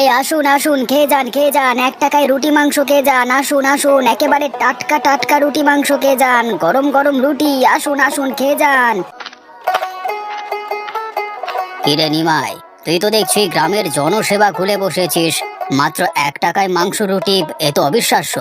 এই, আসুন আসুন, খেয়ে যান খেয়ে যান। এক টাকায় রুটি, মাংস খেয়ে যান। আসুন আসুন, একেবারে টাটকা টাটকা রুটি, মাংস খেয়ে যান। গরম গরম রুটি, আসুন আসুন, খেয়ে যান। কিরে নিমাই, তুই তো দেখছি গ্রামের জনসেবা খুলে বসেছিস। মাত্র এক টাকায় মাংস, রুটি, এ তো অবিশ্বাস্য।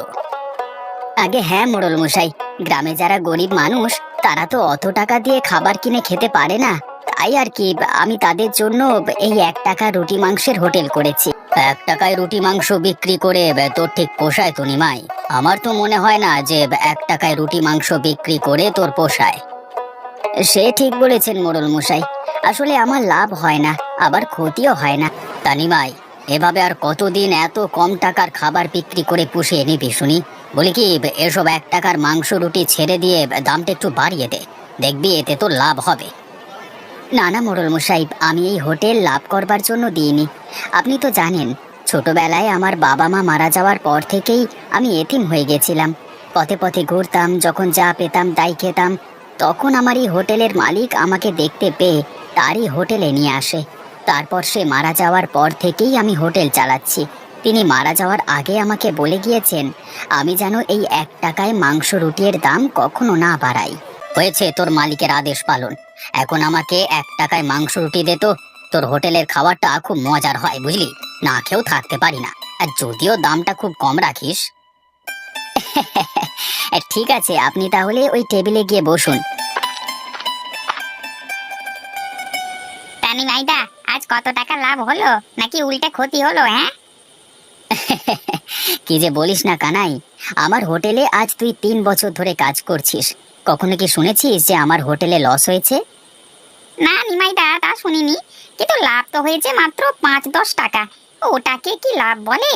আগে হ্যাঁ মোড়ল মশাই, গ্রামে যারা গরিব মানুষ, তারা তো অত টাকা দিয়ে খাবার কিনে খেতে পারে না। তাই আর কি, আমি তাদের জন্য এই এক টাকা রুটি, মাংসের হোটেল করেছি। এক টাকায় রুটি মাংস বিক্রি করে তোর ঠিক পোষায় তো নিমাই। আমার তো মনে হয় না যে এক টাকায় রুটি মাংস বিক্রি করে তোর পোষায়। সে ঠিক বলেছেন মোড়ল মশাই। আসলে আমার লাভ হয় না, আবার ক্ষতিও হয় না। তা নিমাই, এভাবে আর কতদিন এত কম টাকার খাবার বিক্রি করে পুষিয়ে নিবি শুনি? বলি কি, এসব এক টাকার মাংস রুটি ছেড়ে দিয়ে দামটা একটু বাড়িয়ে দে। দেখবি এতে তো লাভ হবে। না না মোড়ল মশাই, আমি এই হোটেল লাভ করবার জন্য দিইনি। আপনি তো জানেন, ছোটবেলায় আমার বাবা মা মারা যাওয়ার পর থেকেই আমি এতিম হয়ে গেছিলাম। পথে পথে ঘুরতাম, যখন যা পেতাম তাই খেতাম। তখন আমার এই হোটেলের মালিক আমাকে দেখতে পেয়ে তারই হোটেলে নিয়ে আসে। তারপর সে মারা যাওয়ার পর থেকেই আমি হোটেল চালাচ্ছি। তিনি মারা যাওয়ার আগে আমাকে বলে গিয়েছেন, আমি যেন এই এক টাকায় মাংস রুটির দাম কখনো না বাড়াই। হয়েছে তোর মালিকের আদেশ পালন। এখন আমাকে এক টাকায় মাংস রুটি দে তো। তোর হোটেলের খাবারটা খুব মজার হয় বুঝলি? না খেয়েও থাকতে পারি না। আর যদিও দামটা খুব কম রাখিস। ঠিক আছে আপনি তাহলে ওই টেবিলে গিয়ে বসুন। তানি মাইদা আজ কত টাকা লাভ হলো? নাকি উল্টে ক্ষতি হলো হ্যাঁ? কি যে বলিস না কানাই। আমার হোটেলে আজ তুই তিন বছর ধরে কাজ করছিস। কখনো কি শুনেছিস যে আমার হোটেলে লস হয়েছে? না নিমাইদা, তা শুনিনি। কিন্তু লাভ তো হয়েছে মাত্র পাঁচ দশ টাকা। ওটাকে কি লাভ বলে?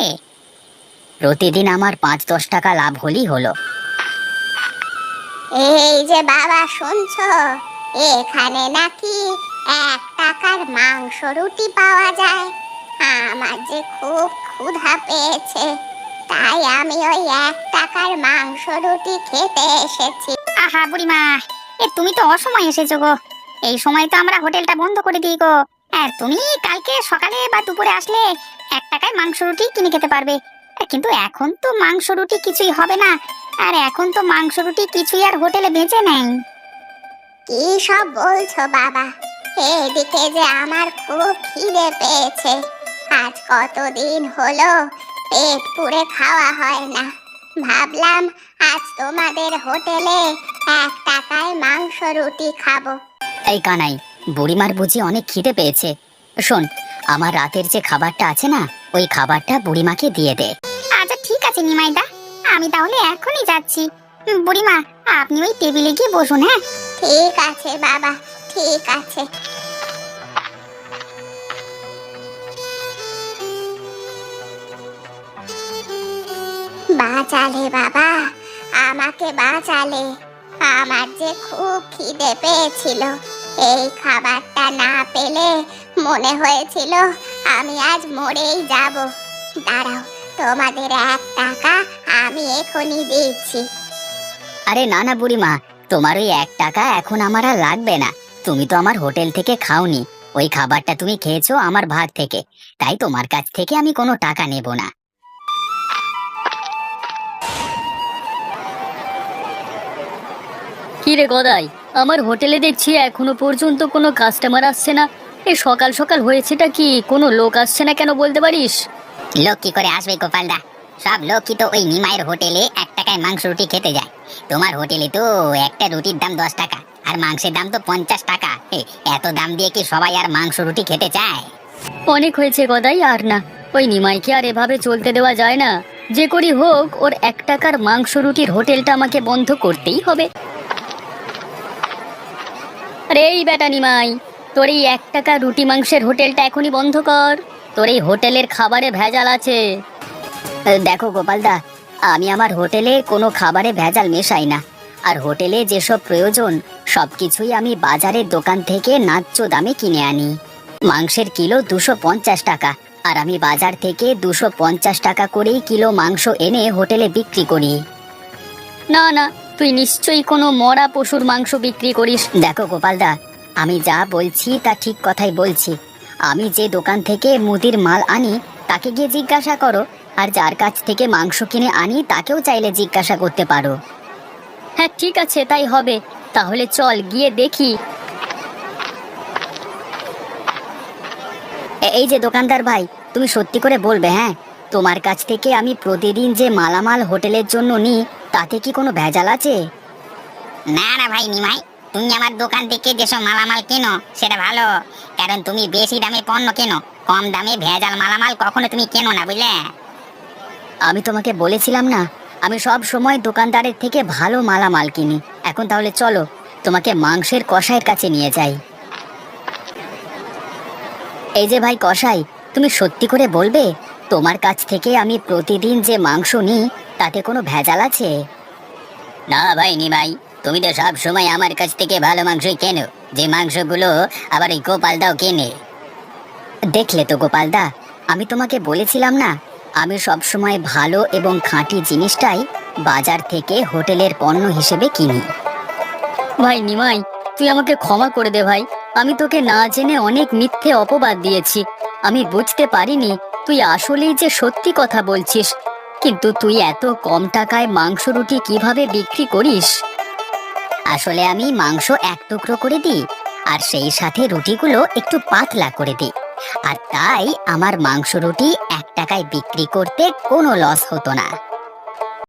প্রতিদিন আমার পাঁচ দশ টাকা লাভ হলেই হলো। এই যে বাবা, শুনছো? এখানে নাকি এক টাকার মাংস রুটি পাওয়া যায়। আমার যে খুব ক্ষুধা পেয়েছে। তাই আমি ওই এক টাকার মাংস রুটি খেতে এসেছি। আহা, বুড়িমা। এ, তুমি তো অসময় এসেছ গো। এই সময় তো আমরা হোটেলটা বন্ধ করে দিই গো। হ্যাঁ তুমি কালকে সকালে বা দুপুরে আসলে এক টাকায় মাংস রুটি কিনে খেতে পারবে। কিন্তু এখন তো মাংস রুটি কিছুই হবে না। আর এখন তো মাংস রুটি কিছুই আর হোটেলে বেঁচে নেই। কি সব বলছো বাবা? এদিকে যে আমার খুব খিদে পেয়েছে। আজ কতদিন হলো পেট পুড়ে খাওয়া হয় না। ভাবলাম আজ তোমাদের হোটেলে এক টাকায় মাংস রুটি খাব। এই কানাই বুড়িমার বুঝি অনেক খিদে পেয়েছে। শোন আমার রাতের যে খাবারটা আছে না ওই খাবারটা বুড়িমাকে দিয়ে দে। আচ্ছা ঠিক আছে নিমাইদা। আমি তাহলে এখনই যাচ্ছি। বুড়িমা আপনি ওই টেবিলে গিয়ে বসুন হ্যাঁ? ঠিক আছে বাবা ঠিক আছে। বাঁচালে বাবা আমাকে বাঁচালে। আমার যে খুব খিদে পেয়েছিল। এই খাবারটা না পেলে মনে হয়েছিল আমি আজ মরেই যাব। দাঁড়াও, তোমাদের এক টাকা আমি এখনই দিচ্ছি। আরে না না বুড়িমা, তোমার ওই এক টাকা এখন আমার আর লাগবে না। তুমি তো আমার হোটেল থেকে খাওনি। ওই খাবারটা তুমি খেয়েছো আমার ভাগ থেকে। তাই তোমার কাছ থেকে আমি কোনো টাকা নেব না। কি রে গদাই আমার হোটেলে দেখছি এখনও পর্যন্ত কোনো কাস্টমার আসছে না। এ সকাল সকাল হয়েছেটা কি কোনো লোক আসছে না কেন বলতে পারিস? লোক কি করে আসবে গোপালদা সব লোক কি তো ওই নিমাইয়ের হোটেলে এক টাকায় মাংস রুটি খেতে যায়। তোমার হোটেলে তো একটা রুটির দাম দশ টাকা আর মাংসের দাম তো পঞ্চাশ টাকা। এত দাম দিয়ে কি সবাই আর মাংস রুটি খেতে চায়? অনেক হয়েছে গদাই আর না ওই নিমাইকে আর এভাবে চলতে দেওয়া যায় না। যে করি হোক ওর এক টাকার মাংস রুটির হোটেলটা আমাকে বন্ধ করতেই হবে। এই বেটা নিমাই, তোর এই এক টাকা রুটি মাংসের হোটেলটা এখনই বন্ধ কর। তোর এই হোটেলের খাবারে ভেজাল আছে। দেখো গোপালদা, আমি আমার হোটেলে কোনো খাবারে ভেজাল মেশাই না। আর হোটেলে যেসব প্রয়োজন সব কিছুই আমি বাজারের দোকান থেকে ন্যায্য দামে কিনে আনি। মাংসের কিলো দুশো পঞ্চাশ টাকা, আর আমি বাজার থেকে দুশো পঞ্চাশ টাকা করেই কিলো মাংস এনে হোটেলে বিক্রি করি। না না তুই নিশ্চয়ই কোনো মরা পশুর মাংস বিক্রি করিস। দেখো গোপালদা, আমি যা বলছি তা ঠিক কথাই বলছি। আমি যে দোকান থেকে মুদির মাল আনি, তাকে গিয়ে জিজ্ঞাসা করো, আর যার কাছ থেকে মাংস কিনে আনি, তাকেও চাইলে জিজ্ঞাসা করতে পারো। হ্যাঁ ঠিক আছে, তাই হবে। তাহলে চল, গিয়ে দেখি। এই যে দোকানদার ভাই, তুমি সত্যি করে বলবে হ্যাঁ? তোমার কাছ থেকে আমি প্রতিদিন যে মালামাল হোটেলের জন্য নিই তাতে কি কোনো ভেজাল আছে? না না ভাই নিমাই তুমি আমার দোকান থেকে যেসব মালামাল কেনো সেটা ভালো। কারণ তুমি বেশি দামে পণ্য কেনো কম দামে ভেজাল মালামাল কখনো তুমি কেনো না বুঝলে? আমি তোমাকে বলেছিলাম না আমি সব সময় দোকানদারের থেকে ভালো মালামাল কিনি। এখন তাহলে চলো তোমাকে মাংসের কষাইয়ের কাছে নিয়ে যাই। এই যে ভাই কষাই তুমি সত্যি করে বলবে? তোমার কাছ থেকে আমি প্রতিদিন যে মাংস নিই তাতে কোনো ভেজাল আছে? না ভাই নি ভাই। তুমি তো সব সময় আমার কাছ থেকে ভালো মাংসই কেনো। যে মাংসগুলো আবার এই গোপালদাও কেনে। দেখলে তো গোপালদা আমি তোমাকে বলেছিলাম না আমি সব সময় ভালো এবং খাঁটি জিনিসটাই বাজার থেকে হোটেলের পণ্য হিসেবে কিনি। ভাই নিমাই তুই আমাকে ক্ষমা করে দে ভাই। আমি তোকে না জেনে অনেক মিথ্যে অপবাদ দিয়েছি। আমি বুঝতে পারিনি তুই আসলেই যে সত্যি কথা বলছিস, কিন্তু তুই এত কম টাকায় মাংস রুটি কীভাবে বিক্রি করিস? আসলে আমি মাংস এক টুকরো করে দিই, আর সেই সাথে রুটিগুলো একটু পাতলা করে দিই, আর তাই আমার মাংস রুটি এক টাকায় বিক্রি করতে কোনো লস হতো না।